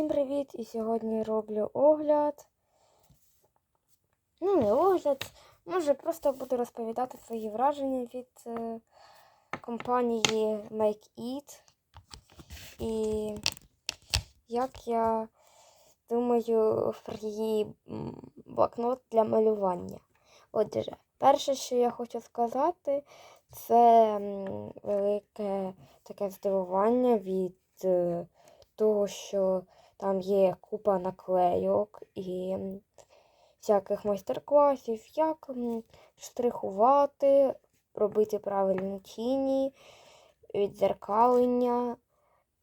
Всім привіт! І сьогодні роблю огляд. Ну, не огляд. Може, просто буду розповідати свої враження від е, компанії Make It. І як я думаю про її блокнот для малювання. Отже, перше, що я хочу сказати, це велике таке здивування від е, того, що там є купа наклейок і всяких майстер-класів, як штрихувати, робити правильні тіні, відзеркалення.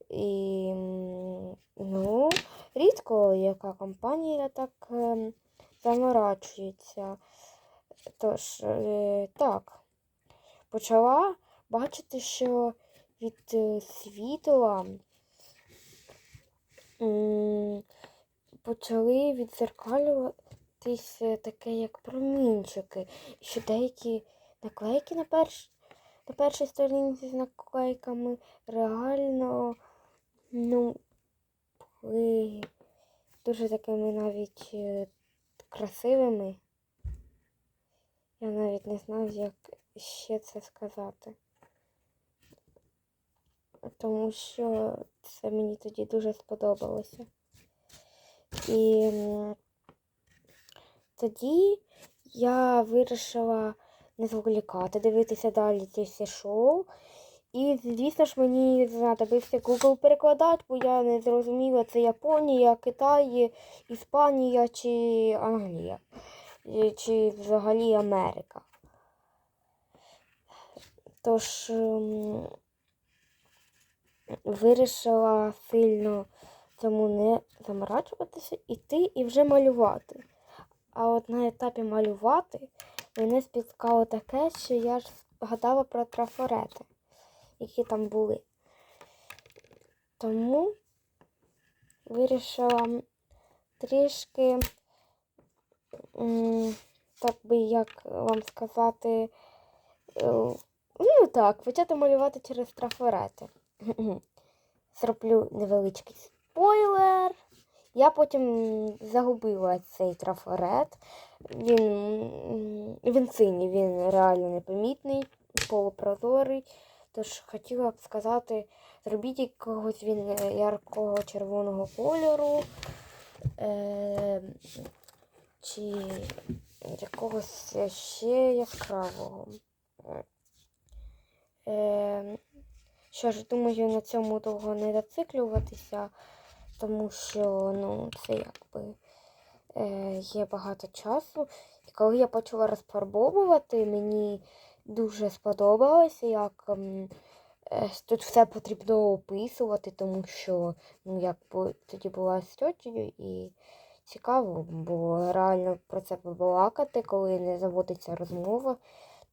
І, ну, рідко яка компанія так ем, заморачується. Тож, е, так, почала бачити, що від е, світла почали відзеркалюватись е, таке, як промінчики. Що деякі наклейки на, перш... на першій сторінці з наклейками реально ну, були дуже такими навіть е, красивими. Я навіть не знаю, як ще це сказати. Тому що це мені тоді дуже сподобалося. І тоді я вирішила не зволікати, дивитися далі ці всі шоу. І, звісно ж, мені знадобився Google перекладач, бо я не зрозуміла, це Японія, Китай, Іспанія чи Англія, чи взагалі Америка. Тож вирішила сильно цьому не заморачуватися, іти і вже малювати. А от на етапі малювати мене спіткало таке, що я ж згадала про трафарети, які там були. Тому вирішила трішки, так би як вам сказати, е, ну так, почати малювати через трафарети. Зроблю невеличкий спойлер. Я потім загубила цей трафарет. Він, він синій, він реально непомітний, полупрозорий. Тож хотіла б сказати, зробіть якогось він е, яркого червоного кольору. Е, чи якогось ще яскравого. Е, що ж, думаю, на цьому довго не зациклюватися, тому що ну, це якби е, є багато часу. І коли я почала розфарбовувати, мені дуже сподобалося, як ем, е, тут все потрібно описувати, тому що ну, як тоді була з тьотєю і цікаво було реально про це побалакати, коли не заводиться розмова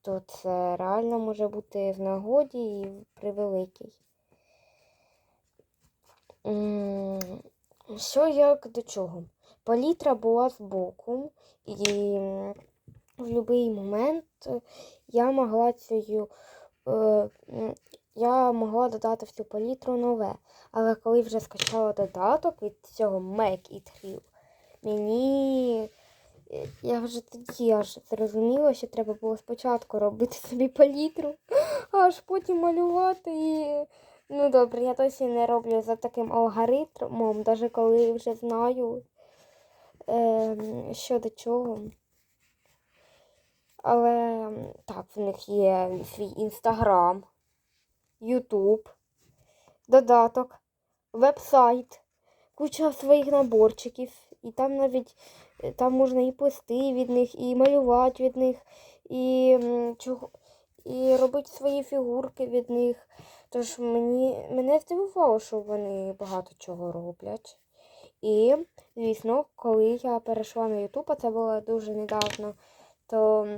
то це реально може бути в нагоді і М, Що як до чого? Палітра була збоку, і в будь-який момент я могла цю, е, я могла додати в цю палітру нове. Але коли вже скачала додаток від цього Make It Real, мені Я вже тоді аж зрозуміла, що треба було спочатку робити собі палітру, аж потім малювати і. Ну добре, я досі не роблю за таким алгоритмом, навіть коли вже знаю, е, що до чого. Але так, в них є свій інстаграм, Ютуб, додаток, веб-сайт, куча своїх наборчиків. І там навіть там можна і плести від них, і малювати від них, і, і робити свої фігурки від них. Тож мені, мене здивувало, що вони багато чого роблять. І, звісно, коли я перейшла на Ютуб, а це було дуже недавно, то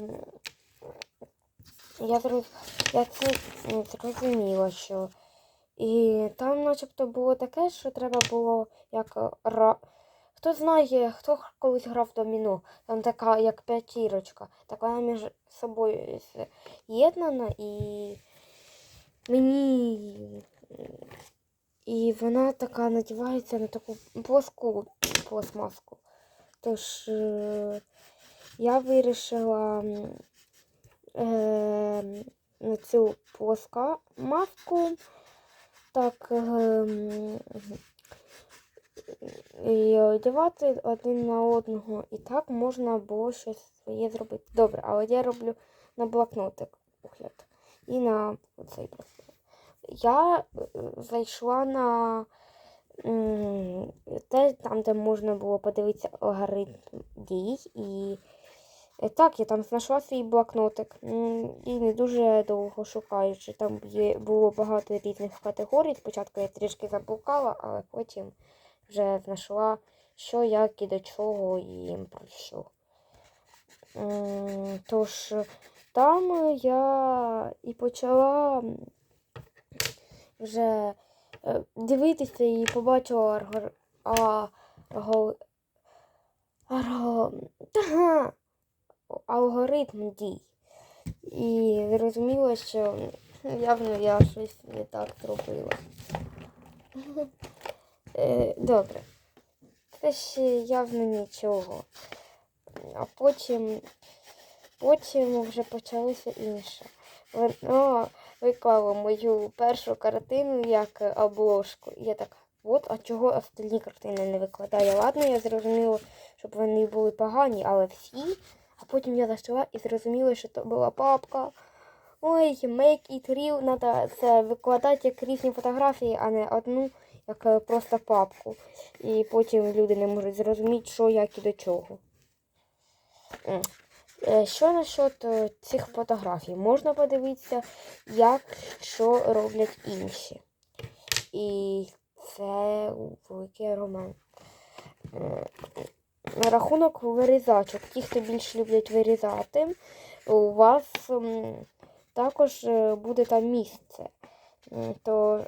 я, я це зрозуміла, що і там начебто було таке, що треба було як. Хто знає, хто колись грав доміно, там така як п'ятірочка, так вона між собою з'єднана і мені І вона така надівається на таку плоску пластмаску. Тож е, я вирішила е, на цю плоска маску так е, і одягати один на одного. І так можна було щось своє зробити. Добре, але я роблю на блокнотик огляд. І на цей просто. Я е, зайшла на те, там, де можна було подивитися алгоритм дій. І е, так, я там знайшла свій блокнотик. І не дуже довго шукаючи. Там було багато різних категорій. Спочатку я трішки заблукала, але потім вже знайшла, що, як і до чого і про що. Тож там я і почала вже е, дивитися і побачила арго... арго... арго... Алгоритм дій. І зрозуміла, що явно я щось не так зробила. Е, Добре. Це ще явно нічого. А потім, потім вже почалося інше. Воно виклало мою першу картину як обложку. Я так, от, а чого остальні картини не викладає? Ладно, я зрозуміла, щоб вони були погані, але всі. А потім я зайшла і зрозуміла, що це була папка. Ой, make it real, треба це викладати як різні фотографії, а не одну, як е, просто папку. І потім люди не можуть зрозуміти, що, як і до чого. Е, Що насчет е, цих фотографій? Можна подивитися, як що роблять інші. І це великий аргумент. М, На рахунок вирізачок. Ті, хто більше люблять вирізати, у вас також е, буде там місце. То,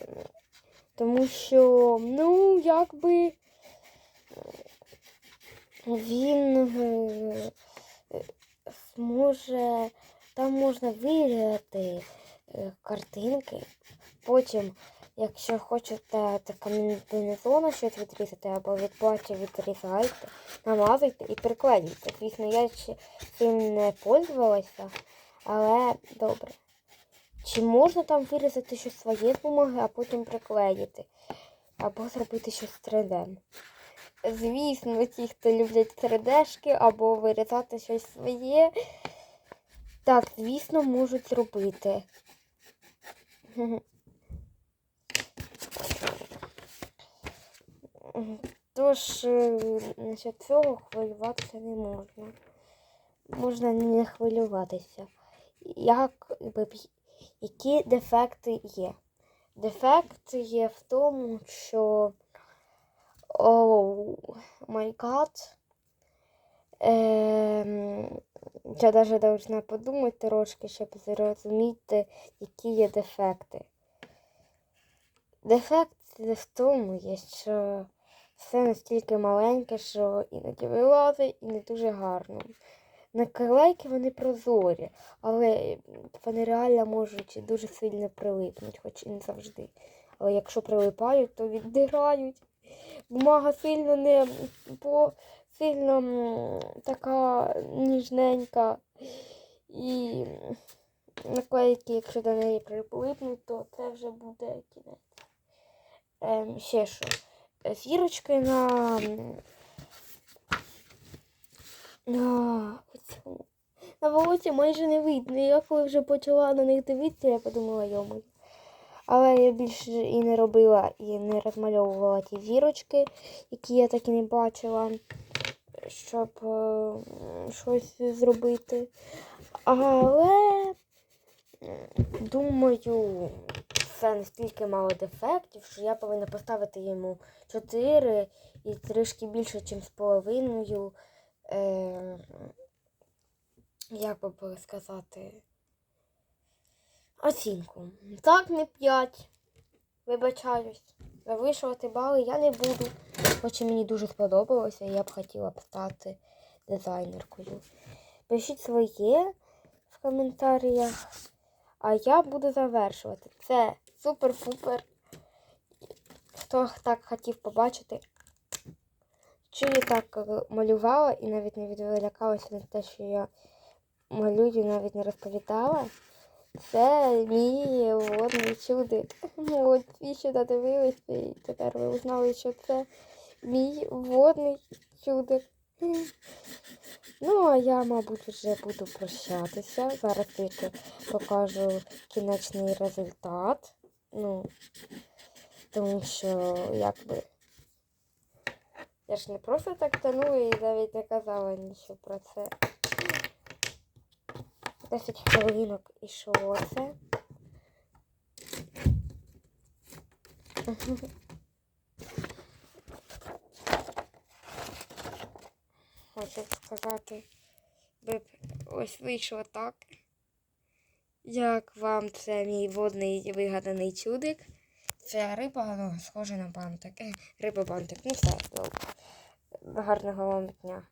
тому що, ну, якби він е, е, зможе, там можна вирізати е, картинки. Потім, якщо хочете так комбінезону щось відрізати або від плаття відрізайте, намазуйте і приклеюйте. Звісно, я ще цим не пользувалася, але добре. Чи можна там вирізати щось своє з бумаги, а потім приклеїти? Або зробити щось 3D? Звісно, ті, хто люблять 3D-шки або вирізати щось своє. Так, звісно, можуть зробити. Тож, е, насчет цього хвилюватися не можна. Можна не хвилюватися. Як, би які дефекти є? Дефект є в тому, що Оу, май. Ем, я навіть должна подумати трошки, щоб зрозуміти, які є дефекти. Дефект в тому є, що все настільки маленьке, що іноді вилазить і не дуже гарно. Наклейки вони прозорі, але вони реально можуть дуже сильно прилипнути, хоч і не завжди. Але якщо прилипають, то віддирають. Бумага сильно не по сильно така ніжненька. І наклейки, якщо до неї прилипнуть, то це вже буде кінець. Ем, ще що. Зірочки на. На. На волосі майже не видно. Я коли вже почала на них дивитися, я подумала, йому. Але я більше і не робила, і не розмальовувала ті зірочки, які я так і не бачила, щоб е, щось зробити. Але думаю, це настільки мало дефектів, що я повинна поставити йому 4 і трішки більше, ніж з половиною. Е, як би сказати? Оцінку. Так, не 5. Вибачаюсь. Завишувати бали я не буду. Хоч мені дуже сподобалося, я б хотіла б стати дизайнеркою. Пишіть своє в коментарях. А я буду завершувати. Це супер-пупер. хто так хотів побачити, що я так малювала і навіть не відволікалася на те, що я малюю, навіть не розповідала. Це мій водний чудик. Ну, От ви ще додивилися, і тепер ви узнали, що це мій водний чудик. Ну, а я, мабуть, вже буду прощатися. Зараз тільки покажу кінечний результат. Ну, тому що, якби. Я ж не просто так тонула і навіть не казала нічого про це. 10 хвилинок ішло це. Хочу сказати, би б ось вийшло так. Як вам це мій водний вигаданий чудик? Це риба, ну, схожа на бантик. Е, Риба бантик. Ну все, добре. Гарного вам дня.